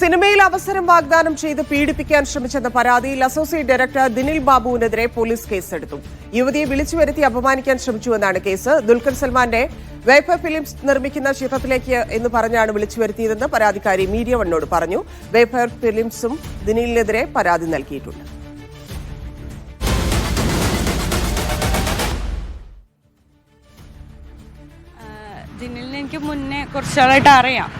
സിനിമയിൽ അവസരം വാഗ്ദാനം ചെയ്ത് പീഡിപ്പിക്കാൻ ശ്രമിച്ചെന്ന പരാതിയിൽ അസോസിയേറ്റ് ഡയറക്ടർ ദിനിൽ ബാബുവിനെതിരെ പോലീസ് കേസെടുത്തു. യുവതിയെ വിളിച്ചു വരുത്തി അപമാനിക്കാൻ ശ്രമിച്ചുവെന്നാണ് കേസ്. ദുൽഖർ സൽമാന്റെ വേപ്പർ ഫിലിംസ് നിർമ്മിക്കുന്ന ചിത്രത്തിലേക്ക് എന്ന് പറഞ്ഞാണ് വിളിച്ചു വരുത്തിയതെന്ന് പരാതിക്കാരി മീഡിയ വണ്ണോട് പറഞ്ഞു. വേപ്പർ ഫിലിംസും ദിനിലിനെതിരെ പരാതി നൽകിയിട്ടുണ്ട്. ദിനിലിനെ എനിക്ക് മുന്നേ കുറച്ചാളായിട്ട് അറിയാം.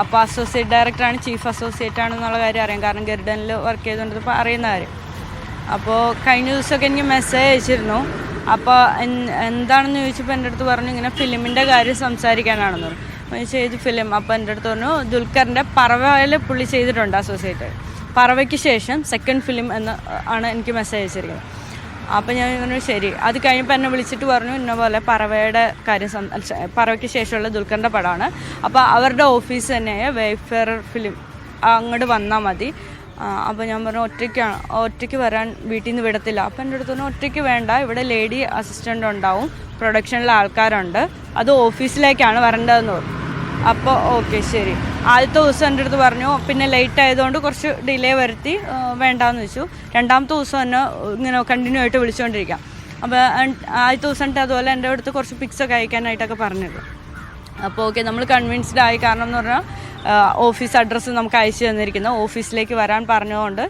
അപ്പോൾ അസോസിയേറ്റ് ഡയറക്ടറാണ് ചീഫ് അസോസിയേറ്റ് ആണെന്നുള്ള കാര്യം അറിയാം. കാരണം ഗരുഡനിൽ വർക്ക് ചെയ്തുകൊണ്ട് അറിയുന്ന കാര്യം. അപ്പോൾ കഴിഞ്ഞ ദിവസമൊക്കെ എനിക്ക് മെസ്സേജ് അയച്ചിരുന്നു. അപ്പോൾ എന്താണെന്ന് ചോദിച്ചപ്പോൾ എന്റെ അടുത്ത് പറഞ്ഞു ഇങ്ങനെ ഫിലിമിന്റെ കാര്യം സംസാരിക്കാനാണെന്ന് പറഞ്ഞു. ചെയ്തു ഫിലിം. അപ്പോൾ എന്റെ അടുത്ത് പറഞ്ഞു ദുൽഖറിന്റെ പറവയിൽ പുള്ളി ചെയ്തിട്ടുണ്ട് അസോസിയേറ്റ് പറവയ്ക്ക് ശേഷം സെക്കൻഡ് ഫിലിം എന്ന് ആണ് എനിക്ക് മെസ്സേജ് അയച്ചിരിക്കുന്നത്. അപ്പം ഞാൻ പറഞ്ഞു ശരി. അത് കഴിഞ്ഞപ്പോൾ എന്നെ വിളിച്ചിട്ട് പറഞ്ഞു ഇന്ന പോലെ പറവയുടെ കാര്യം പറവയ്ക്ക് ശേഷമുള്ള ദുൽഖറിന്റെ പടമാണ്. അപ്പോൾ അവരുടെ ഓഫീസ് തന്നെയായ വെയ്ഫെയർ ഫിലിം അങ്ങോട്ട് വന്നാൽ മതി. അപ്പോൾ ഞാൻ പറഞ്ഞു ഒറ്റയ്ക്കാണ് ഒറ്റയ്ക്ക് വരാൻ വീട്ടിൽ നിന്ന് വിടത്തില്ല. അപ്പം എന്റെ അടുത്ത് പറഞ്ഞു ഒറ്റയ്ക്ക് വേണ്ട. ഇവിടെ ലേഡി അസിസ്റ്റന്റ് ഉണ്ടാവും. പ്രൊഡക്ഷനിലെ ആൾക്കാരുണ്ട്. അത് ഓഫീസിലേക്കാണ് വരേണ്ടതെന്ന് പറഞ്ഞു. അപ്പോൾ ഓക്കെ ശരി. ആദ്യത്തെ ദിവസം എന്റെ അടുത്ത് പറഞ്ഞു പിന്നെ ലേറ്റ് ആയതുകൊണ്ട് കുറച്ച് ഡിലേ വരുത്തി വേണ്ടാന്ന് വെച്ചു. രണ്ടാമത്തെ ദിവസം തന്നെ ഇങ്ങനെ കണ്ടിന്യൂ ആയിട്ട് വിളിച്ചുകൊണ്ടിരിക്കാം അപ്പോൾ ആദ്യത്തെ ദിവസം അതുപോലെ എന്റെ അടുത്ത് കുറച്ച് പിക്സൊക്കെ അയക്കാനായിട്ടൊക്കെ പറഞ്ഞത് അപ്പോൾ ഓക്കെ നമ്മൾ കൺവിൻസ്ഡ് ആയി. കാരണം എന്ന് പറഞ്ഞാൽ ഓഫീസ് അഡ്രസ്സ് നമുക്ക് അയച്ചു തന്നിരിക്കുന്നത് ഓഫീസിലേക്ക് വരാൻ പറഞ്ഞതുകൊണ്ട്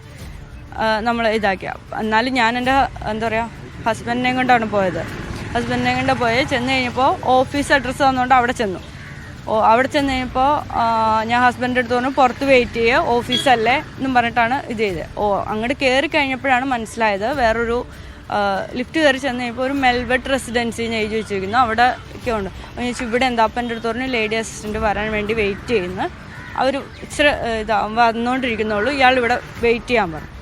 നമ്മൾ ഇതാക്കിയ എന്നാലും ഞാൻ എന്റെ എന്താ പറയുക ഹസ്ബൻഡിനെയും കൊണ്ടാണ് പോയത്. ഹസ്ബൻഡിനെ കൊണ്ട് പോയി. ചെന്ന് കഴിഞ്ഞപ്പോൾ ഓഫീസ് അഡ്രസ്സ് തന്നുകൊണ്ട് അവിടെ ചെന്നു. അവിടെ ചെന്ന് കഴിഞ്ഞപ്പോൾ ഞാൻ ഹസ്ബൻഡിന്റെ അടുത്ത് പറഞ്ഞു പുറത്ത് വെയിറ്റ് ചെയ്യുക ഓഫീസല്ലേ എന്നും പറഞ്ഞിട്ടാണ് ഇത് ചെയ്തത്. ഓ അങ്ങോട്ട് കയറി കഴിഞ്ഞപ്പോഴാണ് മനസ്സിലായത് വേറൊരു ലിഫ്റ്റ് കയറി ചെന്ന് കഴിഞ്ഞപ്പോൾ ഒരു മെൽവെറ്റ് റെസിഡൻസി ഞാൻ എഴുതി വെച്ചിരിക്കുന്നു. അവിടെ ഒക്കെ ഉണ്ട്. ചോദിച്ചു, ഇവിടെ എന്താ? അപ്പം എന്റെ അടുത്ത് പറഞ്ഞു ലേഡി അസിസ്റ്റന്റ് വരാൻ വേണ്ടി വെയിറ്റ് ചെയ്യുന്നു. അവർ ഇച്ചിരി ഇതാ വന്നുകൊണ്ടിരിക്കുന്നുള്ളൂ ഇയാൾ ഇവിടെ വെയിറ്റ് ചെയ്യാൻ പറഞ്ഞു.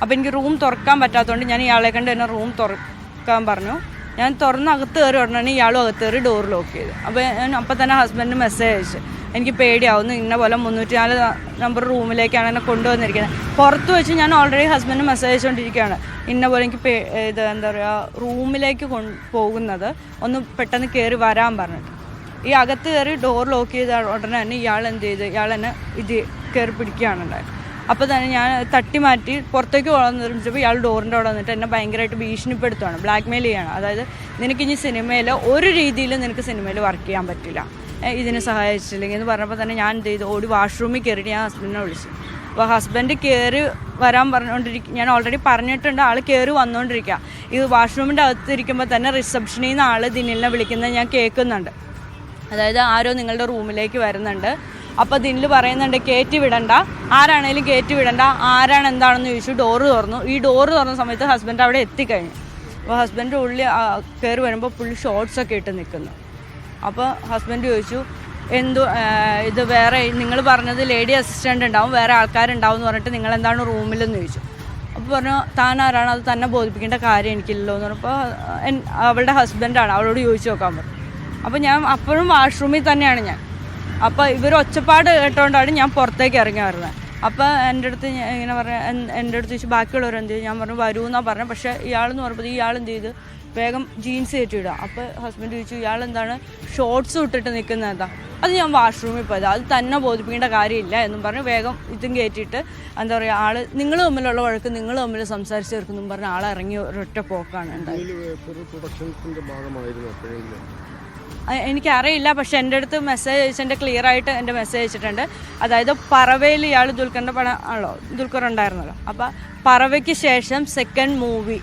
അപ്പോൾ എനിക്ക് റൂം തുറക്കാൻ പറ്റാത്തതുകൊണ്ട് ഞാൻ ഇയാളെ കണ്ട് തന്നെ റൂം തുറക്കാൻ പറഞ്ഞു. ഞാൻ തുറന്ന് അകത്ത് കയറി ഉടനെ ഇയാളും അകത്ത് കയറി ഡോർ ലോക്ക് ചെയ്തു. അപ്പോൾ ഞാൻ അപ്പം തന്നെ ഹസ്ബൻഡിന് മെസ്സേജ് അയച്ചു. എനിക്ക് പേടിയാവുന്നു ഇന്ന പോലെ മുന്നൂറ്റി നാല് നമ്പർ റൂമിലേക്കാണ് എന്നെ കൊണ്ടുവന്നിരിക്കുന്നത്. പുറത്ത് വെച്ച് ഞാൻ ഓൾറെഡി ഹസ്ബൻഡിന് മെസ്സേജ് അയച്ചുകൊണ്ടിരിക്കുകയാണ്. ഇന്ന പോലെ എനിക്ക് ഇത് എന്താ പറയുക റൂമിലേക്ക് കൊണ്ട് പോകുന്നത്. ഒന്ന് പെട്ടെന്ന് കയറി വരാൻ പറഞ്ഞിട്ട്. ഈ അകത്ത് കയറി ഡോർ ലോക്ക് ചെയ്ത ഉടനെ തന്നെ ഇയാൾ എന്ത് ചെയ്ത്? ഇയാൾ എന്നെ ഇത് കയറി പിടിക്കുകയാണ് ഉണ്ടായത്. അപ്പോൾ തന്നെ ഞാൻ തട്ടി മാറ്റി പുറത്തേക്ക് പോകാൻ നിർമ്മിച്ചപ്പോൾ ഇയാൾ ഡോറിന്റെ അവിടെ വന്നിട്ട് എന്നെ ഭയങ്കരമായിട്ട് ഭീഷണിപ്പെടുത്തുകയാണ് ബ്ലാക്ക് മെയിൽ ചെയ്യണം അതായത് നിനക്ക് ഇനി സിനിമയിൽ ഒരു രീതിയിലും നിനക്ക് സിനിമയിൽ വർക്ക് ചെയ്യാൻ പറ്റില്ല. ഇതിനെ സഹായിച്ചില്ലെങ്കിൽ എന്ന് പറഞ്ഞപ്പോൾ തന്നെ ഞാൻ എന്ത് ചെയ്തു? ഓടി വാഷ്റൂമിൽ കയറിയിട്ട് ഞാൻ ഹസ്ബൻഡിനെ വിളിച്ചു. അപ്പോൾ ഹസ്ബൻഡ് കയറി വരാൻ പറഞ്ഞുകൊണ്ടിരിക്കും ഞാൻ ഓൾറെഡി പറഞ്ഞിട്ടുണ്ട് ആൾ കയറി വന്നുകൊണ്ടിരിക്കുക ഇത് വാഷ്റൂമിന്റെ അകത്ത് ഇരിക്കുമ്പോൾ തന്നെ റിസപ്ഷനിൽ നിന്ന് ആൾ ദിനിലിനെ വിളിക്കുന്നത് ഞാൻ കേൾക്കുന്നുണ്ട്. അതായത് ആരോ നിങ്ങളുടെ റൂമിലേക്ക് വരുന്നുണ്ട്. അപ്പോൾ ദിനിൽ പറയുന്നുണ്ട് കയറ്റി വിടണ്ട. ആരാണേലും കയറ്റി വിടണ്ട. ആരാണ് എന്താണെന്ന് ചോദിച്ചു ഡോറ് തുറന്നു. ഈ ഡോറ് തുറന്ന സമയത്ത് ഹസ്ബൻഡ് അവിടെ എത്തിക്കഴിഞ്ഞു. അപ്പോൾ ഹസ്ബൻഡ് ഉള്ളിൽ കയറി വരുമ്പോൾ പുള്ളി ഷോർട്സ് ഒക്കെ ഇട്ട് നിൽക്കുന്നു. അപ്പോൾ ഹസ്ബൻഡ് ചോദിച്ചു എന്തു ഇത് വേറെ നിങ്ങൾ പറഞ്ഞത് ലേഡി അസിസ്റ്റന്റ് ഉണ്ടാവും വേറെ ആൾക്കാരുണ്ടാവും എന്ന് പറഞ്ഞിട്ട് നിങ്ങൾ എന്താണ് റൂമിലെന്ന് ചോദിച്ചു. അപ്പോൾ പറഞ്ഞു താൻ ആരാണ്? അത് തന്നെ ബോധിപ്പിക്കേണ്ട കാര്യം എനിക്കില്ലല്ലോ എന്ന് പറഞ്ഞപ്പോൾ അവളുടെ ഹസ്ബൻഡാണ് അവളോട് ചോദിച്ചു നോക്കാൻ പറഞ്ഞു. അപ്പോൾ ഞാൻ അപ്പോഴും വാഷ്റൂമിൽ തന്നെയാണ് ഞാൻ. അപ്പോൾ ഇവർ ഒച്ചപ്പാട് കേട്ടോണ്ടാണ് ഞാൻ പുറത്തേക്ക് ഇറങ്ങി വരുന്നത്. അപ്പോൾ എന്റെ അടുത്ത് ഇങ്ങനെ പറഞ്ഞ എന്റെ അടുത്ത് ചോദിച്ചു ബാക്കിയുള്ളവർ എന്ത് ചെയ്തു? ഞാൻ പറഞ്ഞു വരൂ എന്നാണ് പറഞ്ഞത്. പക്ഷേ ഇയാളെന്ന് പറഞ്ഞപ്പോൾ ഇയാൾ എന്ത് ചെയ്ത്? വേഗം ജീൻസ് കയറ്റിയിടുക. അപ്പോൾ ഹസ്ബൻഡ് ചോദിച്ചു ഇയാൾ എന്താണ്? ഷോർട്സ് ഇട്ടിട്ട് നിൽക്കുന്നത് അത് ഞാൻ വാഷ്റൂമിൽ പോയത്. അത് തന്നെ ബോധിപ്പിക്കേണ്ട കാര്യമില്ല എന്നും പറഞ്ഞ് വേഗം ഇതും കയറ്റിയിട്ട് എന്താ പറയുക ആൾ നിങ്ങൾ തമ്മിലുള്ള വഴക്ക് നിങ്ങൾ തമ്മിൽ സംസാരിച്ച് തീർക്കുന്നു പറഞ്ഞ് ആൾ ഇറങ്ങി ഒരൊറ്റ പോക്കാണ് ഉണ്ടായത് എനിക്കറിയില്ല പക്ഷെ എന്റെ അടുത്ത് മെസ്സേജ് അയച്ചെന്റെ ക്ലിയർ ആയിട്ട് എന്റെ മെസ്സേജ് അയച്ചിട്ടുണ്ട്. അതായത് പറവയിൽ ഇയാൾ ദുൽഖറിന്റെ പടം ആണല്ലോ ദുൽഖർ ഉണ്ടായിരുന്നല്ലോ. അപ്പോൾ പറവയ്ക്ക് ശേഷം സെക്കൻഡ് മൂവി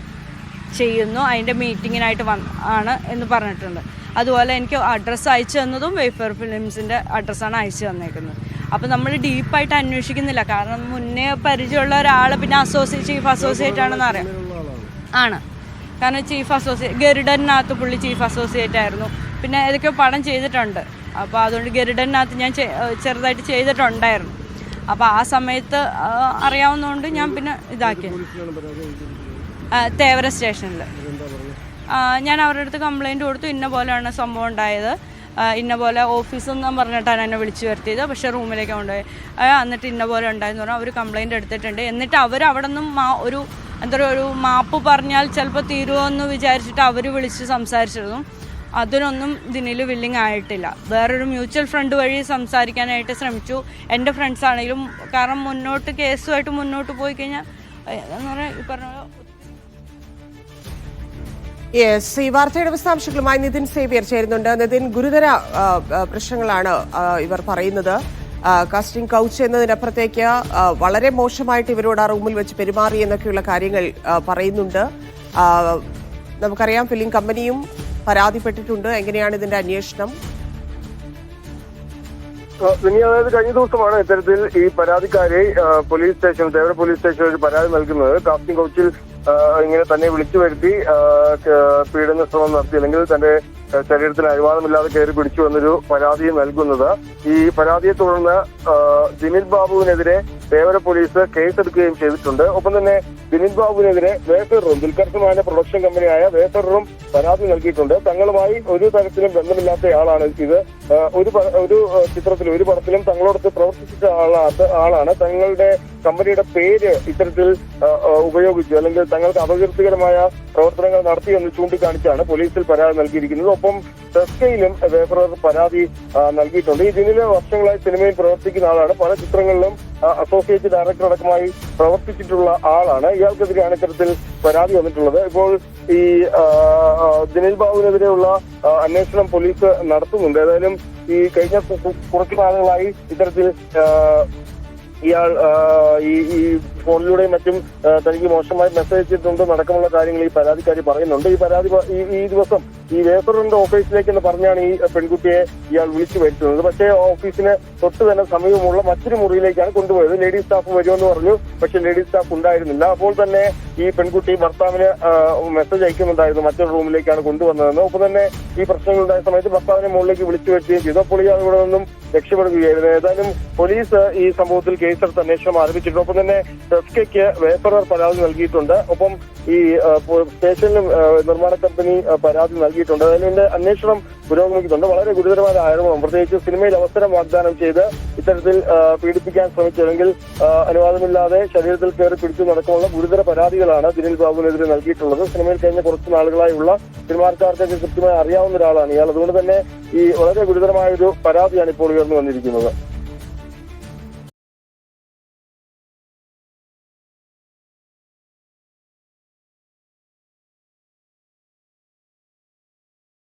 ചെയ്യുന്നു അതിന്റെ മീറ്റിങ്ങിനായിട്ട് വന്ന് ആണ് എന്ന് പറഞ്ഞിട്ടുണ്ട്. അതുപോലെ എനിക്ക് അഡ്രസ്സ് അയച്ചു തന്നതും വേഫർ ഫിലിംസിന്റെ അഡ്രസ്സാണ് അയച്ചു തന്നേക്കുന്നത്. അപ്പോൾ നമ്മൾ ഡീപ്പായിട്ട് അന്വേഷിക്കുന്നില്ല. കാരണം മുന്നേ പരിചയമുള്ള ഒരാൾ പിന്നെ അസോസിയേറ്റ് ചീഫ് അസോസിയേറ്റ് ആണെന്ന് അറിയാം. ആണ്. കാരണം ചീഫ് അസോസിയേറ്റ് ഗരുഡനകത്ത് പുള്ളി ചീഫ് അസോസിയേറ്റ് ആയിരുന്നു. പിന്നെ ഇതൊക്കെ പടം ചെയ്തിട്ടുണ്ട്. അപ്പോൾ അതുകൊണ്ട് ഗരുഡനകത്ത് ഞാൻ ചെറുതായിട്ട് ചെയ്തിട്ടുണ്ടായിരുന്നു. അപ്പോൾ ആ സമയത്ത് അറിയാവുന്നതുകൊണ്ട് ഞാൻ പിന്നെ ഇതാക്കി. തേവര സ്റ്റേഷനിൽ ഞാൻ അവരുടെ അടുത്ത് കംപ്ലൈന്റ് കൊടുത്തു. ഇന്ന പോലെയാണ് സംഭവം ഉണ്ടായത്. ഇന്ന പോലെ ഓഫീസിൽ പറഞ്ഞിട്ടാണ് എന്നെ വിളിച്ചു വരുത്തിയത്. പക്ഷേ റൂമിലേക്ക് കൊണ്ടുപോയി. എന്നിട്ട് ഇന്ന പോലെ ഉണ്ടായെന്ന് പറഞ്ഞാൽ അവർ കംപ്ലൈന്റ് എടുത്തിട്ടുണ്ട്. എന്നിട്ട് അവർ അവിടെ നിന്നും ഒരു എന്താ പറയുക ഒരു മാപ്പ് പറഞ്ഞാൽ ചിലപ്പോൾ തീരുമോ എന്ന് വിചാരിച്ചിട്ട് അവർ വിളിച്ച് സംസാരിച്ചിരുന്നു. അതിനൊന്നും ദിനിൽ വില്ലിങ് ആയിട്ടില്ല. വേറൊരു മ്യൂച്വൽ ഫ്രണ്ട് വഴി സംസാരിക്കാനായിട്ട് ശ്രമിച്ചു. എന്റെ ഫ്രണ്ട്സ് ആണെങ്കിലും കാരണം മുന്നോട്ട് കേസുമായിട്ട് മുന്നോട്ട് പോയി കഴിഞ്ഞാൽ എന്ന് പറഞ്ഞാൽ ഈ പറഞ്ഞ യെസ് ഈ വാർത്തയുടെ വിശദാംശങ്ങളുമായി നിതിൻ സേവ്യർ ചേരുന്നുണ്ട്. നിതിൻ ഗുരുതര പ്രശ്നങ്ങളാണ് ഇവർ പറയുന്നത്. കാസ്റ്റിംഗ് കൗച്ച് എന്നതിനപ്പുറത്തേക്ക് വളരെ മോശമായിട്ട് ഇവരോട് ആ റൂമിൽ വെച്ച് പെരുമാറി എന്നൊക്കെയുള്ള കാര്യങ്ങൾ പറയുന്നുണ്ട്. നമുക്കറിയാം ഫിലിം കമ്പനിയും പരാതിപ്പെട്ടിട്ടുണ്ട്. എങ്ങനെയാണ് ഇതിന്റെ അന്വേഷണം? ഇനി അതായത് കഴിഞ്ഞ ദിവസമാണ് ഇത്തരത്തിൽ ഈ പരാതിക്കാരെ പോലീസ് സ്റ്റേഷൻ തേവര പോലീസ് സ്റ്റേഷനിൽ പരാതി നൽകുന്നത്. കാസ്റ്റിംഗ് കൗച്ചിൽ ഇങ്ങനെ തന്നെ വിളിച്ചു വരുത്തി പീഡന ശ്രമം നടത്തി അല്ലെങ്കിൽ തന്റെ ആ, ശരീരത്തിന് അനുവാദമില്ലാതെ കയറി പിടിച്ചു എന്നൊരു പരാതി നൽകുന്നത്. ഈ പരാതിയെ തുടർന്ന് ദിനിൽ ബാബുവിനെതിരെ തേവര പോലീസ് കേസെടുക്കുകയും ചെയ്തിട്ടുണ്ട്. ഒപ്പം തന്നെ ദിനിൽ ബാബുവിനെതിരെ വേപ്പർ ദുൽഖർ സൽമാന്റെ പ്രൊഡക്ഷൻ കമ്പനിയായ വേഫറും പരാതി നൽകിയിട്ടുണ്ട്. തങ്ങളുമായി ഒരു തരത്തിലും ബന്ധമില്ലാത്ത ആളാണ് ഇത്. ഒരു ഒരു ആ, ചിത്രത്തിലും ഒരു പടത്തിലും തങ്ങളോടൊത്ത് പ്രവർത്തിച്ച ആളാണ് ആളാണ്. തങ്ങളുടെ കമ്പനിയുടെ പേര് ഇത്തരത്തിൽ ഉപയോഗിച്ചു അല്ലെങ്കിൽ തങ്ങൾക്ക് അപകീർത്തികരമായ പ്രവർത്തനങ്ങൾ നടത്തി എന്ന് ചൂണ്ടിക്കാണിച്ചാണ് പോലീസിൽ പരാതി നൽകിയിരിക്കുന്നത്. ഒപ്പം ടെസ്കയിലും വേഫറർ പരാതി നൽകിയിട്ടുണ്ട്. ഈ ദിനിലെ വർഷങ്ങളായി സിനിമയിൽ പ്രവർത്തിക്കുന്ന ആളാണ്. പല ചിത്രങ്ങളിലും അസോസിയേറ്റ് ഡയറക്ടർ അടക്കമായി പ്രവർത്തിച്ചിട്ടുള്ള ആളാണ്. ഇയാൾക്കെതിരെയാണ് ഇത്തരത്തിൽ പരാതി വന്നിട്ടുള്ളത്. ഇപ്പോൾ ഈ ദിനിൽ ബാബുവിനെതിരെയുള്ള അന്വേഷണം പോലീസ് നടത്തുന്നുണ്ട്. ഏതായാലും ഈ കഴിഞ്ഞ കുറച്ചു കാലങ്ങളായി ഇത്തരത്തിൽ ഇയാൾ ഈ ഈ ഫോണിലൂടെയും മറ്റും തനിക്ക് മോശമായി മെസ്സേജ് ചെയ്തിട്ടുണ്ട് നടക്കമുള്ള കാര്യങ്ങൾ ഈ പരാതിക്കാരി പറയുന്നുണ്ട്. ഈ പരാതി ഈ ഈ ദിവസം ഈ വേപ്പറിന്റെ ഓഫീസിലേക്ക് എന്ന് പറഞ്ഞാണ് ഈ പെൺകുട്ടിയെ ഇയാൾ വിളിച്ചു വരുത്തുന്നത്. പക്ഷേ ഓഫീസിന് തൊട്ട് തന്നെ സമീപമുള്ള മറ്റൊരു മുറിയിലേക്കാണ് കൊണ്ടുപോയത്. ലേഡീസ് സ്റ്റാഫ് വരുമെന്ന് പറഞ്ഞു. പക്ഷേ ലേഡീസ് സ്റ്റാഫ് ഉണ്ടായിരുന്നില്ല. അപ്പോൾ തന്നെ ഈ പെൺകുട്ടി ഭർത്താവിന് മെസ്സേജ് അയക്കുന്നുണ്ടായിരുന്നു. മറ്റൊരു റൂമിലേക്കാണ് കൊണ്ടുവന്നതെന്ന്. ഒപ്പം തന്നെ ഈ പ്രശ്നങ്ങളുണ്ടായ സമയത്ത് ഭർത്താവിനെ മുകളിലേക്ക് വിളിച്ചു വരുത്തുകയും ചെയ്തു. അപ്പോൾ ഇയാൾ ഇവിടെ നിന്നും രക്ഷപ്പെടുകയായിരുന്നു ഏതായാലും പോലീസ് ഈ സംഭവത്തിൽ കേസെടുത്ത് അന്വേഷണം ആരംഭിച്ചിട്ടുണ്ട്. ഒപ്പം തന്നെ ടെസ്കയ്ക്ക് വേപ്പറർ പരാതി നൽകിയിട്ടുണ്ട്. ഒപ്പം ഈ സ്റ്റേഷനിലും നിർമ്മാണ കമ്പനി പരാതി നൽകിയിട്ടുണ്ട്. അതിന്റെ അന്വേഷണം പുരോഗമിക്കുന്നുണ്ട്. വളരെ ഗുരുതരമായ ആരോപണം. പ്രത്യേകിച്ച് സിനിമയിൽ അവസരം വാഗ്ദാനം ചെയ്ത് ഇത്തരത്തിൽ പീഡിപ്പിക്കാൻ ശ്രമിച്ചില്ലെങ്കിൽ അനുവാദമില്ലാതെ ശരീരത്തിൽ കയറി പിടിച്ചു നടക്കുമുള്ള ഗുരുതര പരാതികളാണ് ദിനിൽ ബാബുവിനെതിരെ നൽകിയിട്ടുള്ളത്. സിനിമയിൽ കഴിഞ്ഞ കുറച്ച് നാളുകളായുള്ള സിനിമാക്കാർക്കൊക്കെ കൃത്യമായി അറിയാവുന്ന ഒരാളാണ് ഇയാൾ. അതുകൊണ്ട് തന്നെ ഈ വളരെ ഗുരുതരമായ ഒരു പരാതിയാണ് ഇപ്പോൾ ഉയർന്നു വന്നിരിക്കുന്നത്.